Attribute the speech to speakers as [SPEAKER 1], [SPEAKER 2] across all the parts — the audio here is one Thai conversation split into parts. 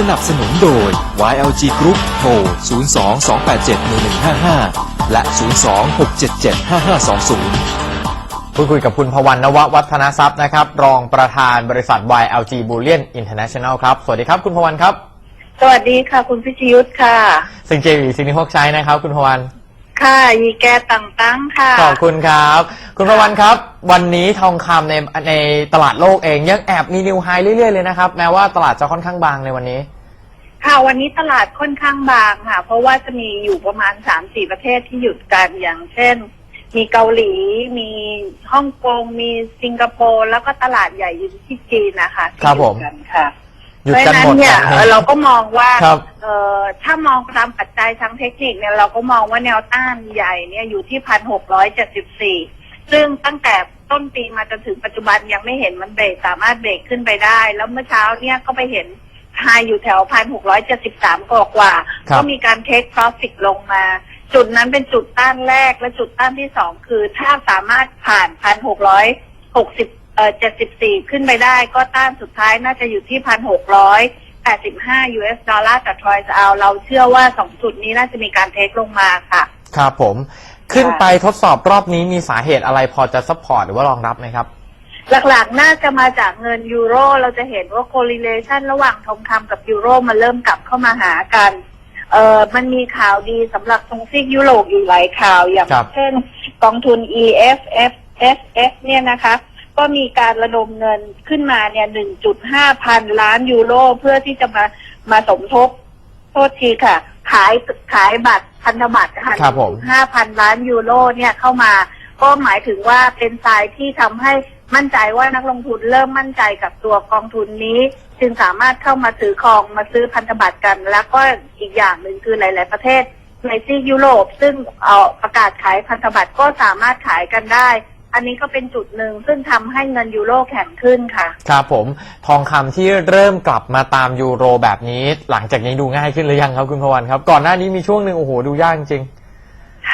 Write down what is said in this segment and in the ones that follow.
[SPEAKER 1] สนับสนุนโดย YLG Group โทร 02-287-1155 และ 02-677-5520
[SPEAKER 2] พูดคุยกับคุณพวันนววัฒนทรัพย์นะครับ รองประธานบริษัท YLG Bullion International ครับ สวัสดีครับคุณพวันครับ
[SPEAKER 3] สวัสดีค่ะ คุณพิชยุทธค่ะ
[SPEAKER 2] สิงเจวีสิงห์พกใช้นะครับ คุณพวัน
[SPEAKER 3] ค่ะยีแกต่างตั้งค่ะ
[SPEAKER 2] ขอบคุณครับ คุณพวันครับ วันนี้ทองคำในในตลาดโลกเองยังแอบมีนิวไฮเรื่อยๆเลยนะครับ แม้ว่าตลาดจะค่อนข้างบางในวันนี้
[SPEAKER 3] ค่ะวันนี้ตลาดค่อนข้างบางค่ะ เพราะว่าจะมีอยู่ประมาณสามสี่ประเทศที่หยุดกันอย่างเช่น มีเกาหลี มีฮ่องกงมีสิงคโปร์แล้วก็ตลาดใหญ่อยู่ที่จีนนะคะที่
[SPEAKER 2] ครับ
[SPEAKER 3] หยุ
[SPEAKER 2] ผ
[SPEAKER 3] ด
[SPEAKER 2] ม
[SPEAKER 3] กันค่ะ
[SPEAKER 2] หยุด
[SPEAKER 3] เพราะ
[SPEAKER 2] กัน
[SPEAKER 3] ฉะนั้
[SPEAKER 2] หม
[SPEAKER 3] น
[SPEAKER 2] ด
[SPEAKER 3] เนี่ย
[SPEAKER 2] นะ
[SPEAKER 3] เอ่อเราก็มองว่า
[SPEAKER 2] ครับ
[SPEAKER 3] เอ่อถ้ามองตามปัจจัยทางเทคนิคเนี่ยเราก็มองว่าแนวต้านใหญ่เนี่ยอยู่ที่พันหกร้อยเจ็ดสิบสี่ซึ่งตั้งแต่ต้นปีมาจนถึงปัจจุบันยังไม่เห็นมันเบรกสามารถเบรกขึ้นไปได้ แล้วเมื่อเช้าเนี่ยก็ไปเห็นไฮอยู่แถวพันหกร้อยเจ็ดสิบสามกว่าๆ
[SPEAKER 2] ครับ
[SPEAKER 3] ก็มีการเทค p ร o ฟิตลงมา จุดนั้นเป็นจุดต้านแรกและจุดต้านที่สองคือถ้าสามารถผ่านพันหกร้อยหกสิบ เอ่อเจ็ดสิบสี่ขึ้นไปได้ก็ต้านสุดท้ายน่าจะอยู่ที่พันหกร้อยแปดสิบห้า US ดอลลาร์ต่อทรอยส์เอาเราเชื่อว่าสองจุดนี้น่าจะมีการเทคลงมาค่ะ
[SPEAKER 2] ครับผม ขึ้นไปทดสอบรอบนี้มีสาเหตุอะไรพอจะซัพพอร์ตหรือว่ารองรับไหมครับ
[SPEAKER 3] หลักๆ น่าจะมาจากเงินยูโร เราจะเห็นว่า correlation ระหว่างทองคำกับยูโรมันเริ่มกลับเข้ามาหากันเอ่อมันมีข่าวดีสำหรับตรงซีกยุโรปอยู่หลายข่าวอย่าง
[SPEAKER 2] ครับ
[SPEAKER 3] เช่นกองทุน EFF SF เนี่ยนะคะ ก็มีการระดมเงินขึ้นมาเนี่ย1.5พันล้านยูโรเพื่อที่จะมามาสมทบ โทษทีค่ะ ขายขายบัตรพันธบัตรค่ะ
[SPEAKER 2] ครับผม
[SPEAKER 3] ห้าพันล้านยูโรเนี่ยเข้ามา ก็หมายถึงว่าเป็นทรายที่ทำให้มั่นใจว่านักลงทุนเริ่มมั่นใจกับตัวกองทุนนี้ จึงสามารถเข้ามาถือครองมาซื้อพันธบัตรกัน แล้วก็อีกอย่างหนึ่งคือหลาย ๆ ประเทศในซีกยุโรปซึ่งเอาประกาศขายพันธบัตรก็สามารถขายกันได้ อันนี้ก็เป็นจุดหนึ่งซึ่งทำให้เงินยูโรแข็งขึ้นค่ะ
[SPEAKER 2] ครับผมทองคำที่เริ่มกลับมาตามยูโรแบบนี้ หลังจากนี้ดูง่ายขึ้นหรือยังครับคุณพวันครับ ก่อนหน้านี้มีช่วงหนึ่งโอ้โหดูยากจริง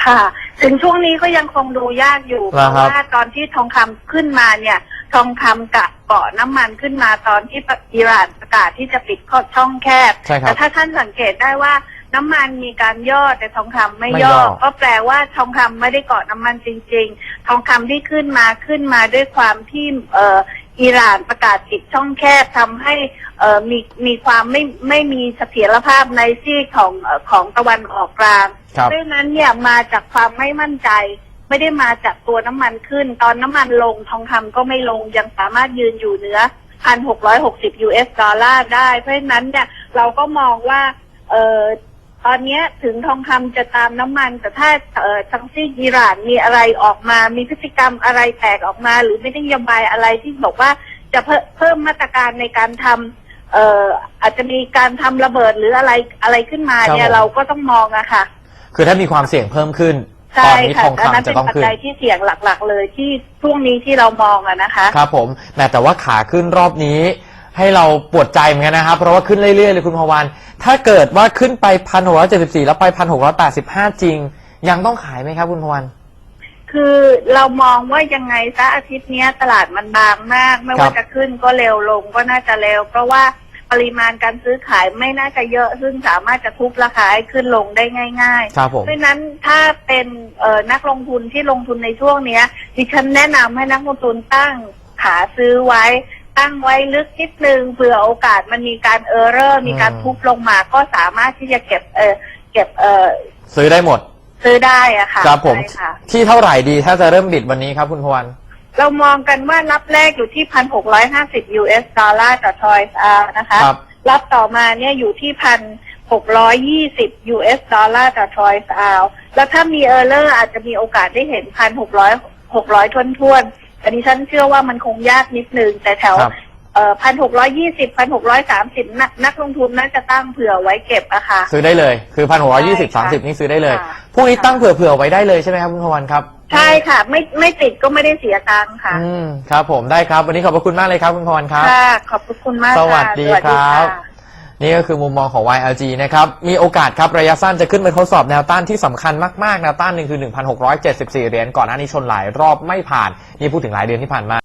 [SPEAKER 3] ค่ะ ถึงช่วงนี้ก็ยังคงดูยากอยู่เพ
[SPEAKER 2] นะ
[SPEAKER 3] ราะ
[SPEAKER 2] ครับ
[SPEAKER 3] ว่าตอนที่ทองคำขึ้นมาเนี่ย ทองคำกับเกาะน้ำมันขึ้นมาตอนที่อิหร่านประกาศที่จะปิดข้อช่องแคบ
[SPEAKER 2] ใช่ครับ
[SPEAKER 3] แต่ถ้าท่านสังเกตได้ว่า น้ำมันมีการย่อแต่ทองคำไม่
[SPEAKER 2] ไม่
[SPEAKER 3] ย่
[SPEAKER 2] ย่
[SPEAKER 3] อ
[SPEAKER 2] อ
[SPEAKER 3] ก็แปลว่าทองคำไม่ได้เกาะน้ำมันจริง ๆ ทองคำที่ขึ้นมาขึ้นมาด้วยความที่เอ่ออิหร่านประกาศปิดช่องแคบทำให้เอ่อมีมีความไม่ไม่มีเสถียรภาพในซีกของเอ่อของตะวันออกกลาง
[SPEAKER 2] ครับ
[SPEAKER 3] เพราะฉะนั้นเนี่ยมาจากความไม่มั่นใจ ไม่ได้มาจากตัวน้ำมันขึ้น ตอนน้ำมันลงทองคำก็ไม่ลงยังสามารถยืนอยู่เหนือพันหกร้อยหกสิบ US ดอลลาร์ได้ เพราะฉะนั้นเนี่ยเราก็มองว่าเออ ตอนเนี้ยถึงทองคำจะตามน้ำมัน แต่ถ้าเอ่อทางซีกอิหร่านมีอะไรออกมา มีพฤติกรรมอะไรแตกออกมา หรือไม่ได้ยบายอะไรที่บอกว่าจะเพิ่มเพิ่มมาตรการในการทำเอ่ออาจจะมีการทำระเบิดหรืออะไรอะไรขึ้นมาเนี่
[SPEAKER 2] ครั
[SPEAKER 3] ย
[SPEAKER 2] บผม
[SPEAKER 3] เราก็ต้องมองอะค่ะ
[SPEAKER 2] คือถ้ามีความเสี่ยงเพิ่มขึ้นต
[SPEAKER 3] ใช่
[SPEAKER 2] อนนี้
[SPEAKER 3] ค่ะ
[SPEAKER 2] ทอง
[SPEAKER 3] อันนั้น
[SPEAKER 2] คำจะ
[SPEAKER 3] เป็น
[SPEAKER 2] ต้อง
[SPEAKER 3] ปัจ
[SPEAKER 2] ขึ้น
[SPEAKER 3] จัยที่เสี่ยงหลักๆ เลยที่ช่วงนี้ที่เรามองอะนะคะ
[SPEAKER 2] ครับผมแหมแต่ว่าขาขึ้นรอบนี้ ให้เราปวดใจเหมือนกันนะครับ เพราะว่าขึ้นเรื่อยๆเลยคุณพวัน ถ้าเกิดว่าขึ้นไปพันหกร้อยเจ็ดสิบสี่แล้วไปพันหกร้อยแปดสิบห้าจริง ยังต้องขายไหมครับคุณพวัน
[SPEAKER 3] คือเรามองว่ายังไงซะอาทิตย์เนี้ยตลาดมันบางมาก ไม่
[SPEAKER 2] ครั
[SPEAKER 3] ว่า
[SPEAKER 2] บ
[SPEAKER 3] จะขึ้นก็เร็วลงก็น่าจะเร็ว เพราะว่าปริมาณการซื้อขายไม่น่าจะเยอะ ซึ่งสามารถจะทุบราคาให้ขึ้นลงได้ง่าย
[SPEAKER 2] ครับผม
[SPEAKER 3] ๆเพราะฉะนั้นถ้าเป็นเอ่อนักลงทุนที่ลงทุนในช่วงเนี้ยดิฉันแนะนำให้นักลงทุนตั้งขาซื้อไว้ ตั้งไว้ลึกนิดนึงเผื่อโอกาสมันมีการเออร์เรอร์มีการ
[SPEAKER 2] อืม
[SPEAKER 3] ทุบลงมา ก็สามารถที่จะเก็บเออเก็บเออ
[SPEAKER 2] ซื้อได้หมด
[SPEAKER 3] ซื้อได้อะค่ะ
[SPEAKER 2] ครับผม
[SPEAKER 3] ใช่ค่ะ
[SPEAKER 2] ที่เท่าไหร่ดีถ้าจะเริ่มบิดวันนี้ครับคุณพวัน
[SPEAKER 3] เรามองกันว่ารับแรกอยู่ที่พันหกร้อยห้าสิบ US ดอลลาร์ต่อทอยส์อานะคะ
[SPEAKER 2] ครับ
[SPEAKER 3] รับต่อมาเนี่ยอยู่ที่พันหกร้อยยี่สิบ US ดอลลาร์ต่อทอยส์อาแล้วถ้ามีเออร์เลอร์อาจจะมีโอกาสได้เห็นพันหกร้อยหกร้อยทวนทวนๆ อันนี้ฉันเชื่อว่ามันคงยากนิดนึง แต่แถว
[SPEAKER 2] ครับ
[SPEAKER 3] เอ่อพันหกร้อยยี่สิบพันหกร้อยสามสิบนักลงทุนน่าจะตั้งเผื่อไว้เก็บอะค่ะ
[SPEAKER 2] ซื้อได้เลย คือพันหกร้อยยี่สิบ
[SPEAKER 3] ใช่
[SPEAKER 2] สามสิบ
[SPEAKER 3] ค่ะ
[SPEAKER 2] นี่ซื้อได้เลย
[SPEAKER 3] ค่ะ
[SPEAKER 2] พรุ่งนี้ตั้งเผื่อๆไว้ได้เลยใช่ไหมครับคุณพวันครับ
[SPEAKER 3] ใช่ค่ะ ไม่ไม่ติดก็ไม่ได้เสียตังค์ค่ะ
[SPEAKER 2] อืมครับ ผมได้ครับ วันนี้ขอบพระคุณมากเลยครับคุณพวันครับ
[SPEAKER 3] ค่ะ ขอบพระคุณมาก
[SPEAKER 2] ส
[SPEAKER 3] ค่ะ
[SPEAKER 2] วัสดีครับะ นี่ก็คือมุมมองของ YLG นะครับ มีโอกาสครับระยะสั้นจะขึ้นไปทดสอบแนวต้านที่สำคัญมากๆ แนวต้านหนึ่งคือ 1,674 เหรียญ ก่อนหน้านี้ชนหลายรอบไม่ผ่าน นี่พูดถึงหลายเดือนที่ผ่านมา